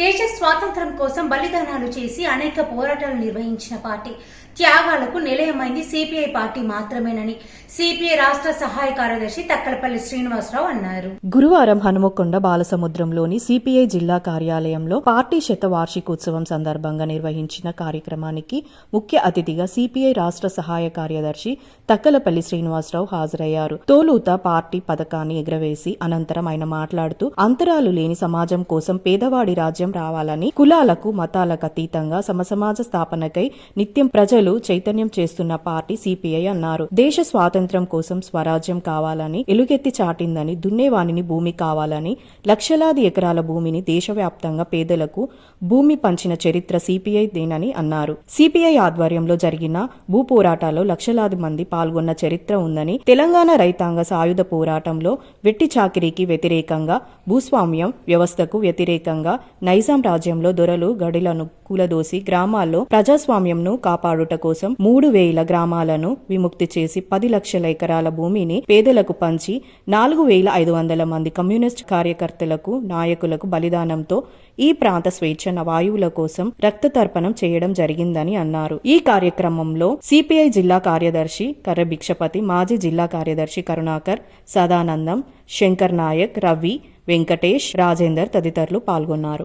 దేశ స్వాతంత్రం కోసం బలిదానాలు చేసి అనేక పోరాటాలు నిర్వహించిన పార్టీ. త్యాగాలకు నిలయమైంది సిపిఐ పార్టీ మాత్రమేనని సిపిఐ రాష్ట్ర సహాయ కార్యదర్శి తక్కలపల్లి శ్రీనివాసరావు అన్నారు. గురువారం హనుమకొండ బాలసముద్రంలోని సిపిఐ జిల్లా కార్యాలయంలో పార్టీ శత వార్షికోత్సవం సందర్భంగా నిర్వహించిన కార్యక్రమానికి ముఖ్య అతిథిగా సిపిఐ రాష్ట్ర సహాయ కార్యదర్శి తక్కలపల్లి శ్రీనివాసరావు హాజరయ్యారు. తోలుత పార్టీ పథకాన్ని ఎగరవేసి అనంతరం ఆయన మాట్లాడుతూ అంతరాలు లేని సమాజం కోసం పేదవాడి రాజ్యం రావాలని కులాలకు మతాలకు అతీతంగా సమసమాజ స్థాపనకై నిత్యం ప్రజలు చైతన్యం చేస్తున్న పార్టీ సిపిఐ అన్నారు. దేశ స్వాతంత్ర్యం కోసం స్వరాజ్యం కావాలని ఎలుగెత్తి చాటిందని దున్నేవానిని భూమి కావాలని లక్షలాది ఎకరాల భూమిని దేశవ్యాప్తంగా పేదలకు భూమి పంచిన చరిత్ర సిపిఐ దేనని అన్నారు. సిపిఐ ఆధ్వర్యంలో జరిగిన భూ పోరాటాల్లో లక్షలాది మంది పాల్గొన్న చరిత్ర ఉందని తెలంగాణ రైతాంగ సాయుధ పోరాటంలో వెట్టి చాకిరీకి వ్యతిరేకంగా భూస్వామ్యం వ్యవస్థకు వ్యతిరేకంగా నైజాం రాజ్యంలో దొరలు గడిలను కూలదోసి గ్రామాల్లో ప్రజాస్వామ్యంను కాపాడుట కోసం మూడు వేల గ్రామాలను విముక్తి చేసి పది లక్షల ఎకరాల భూమిని పేదలకు పంచి నాలుగు వేల ఐదు వందల మంది కమ్యూనిస్ట్ కార్యకర్తలకు నాయకులకు బలిదానంతో ఈ ప్రాంత స్వేచ్ఛన వాయువుల కోసం రక్త తర్పణం చేయడం జరిగిందని అన్నారు. ఈ కార్యక్రమంలో సిపిఐ జిల్లా కార్యదర్శి కర్ర భిక్షపతి మాజీ జిల్లా కార్యదర్శి కరుణాకర్ సదానందం శంకర్ నాయక్ రవి వెంకటేష్ రాజేందర్ తదితరులు పాల్గొన్నారు.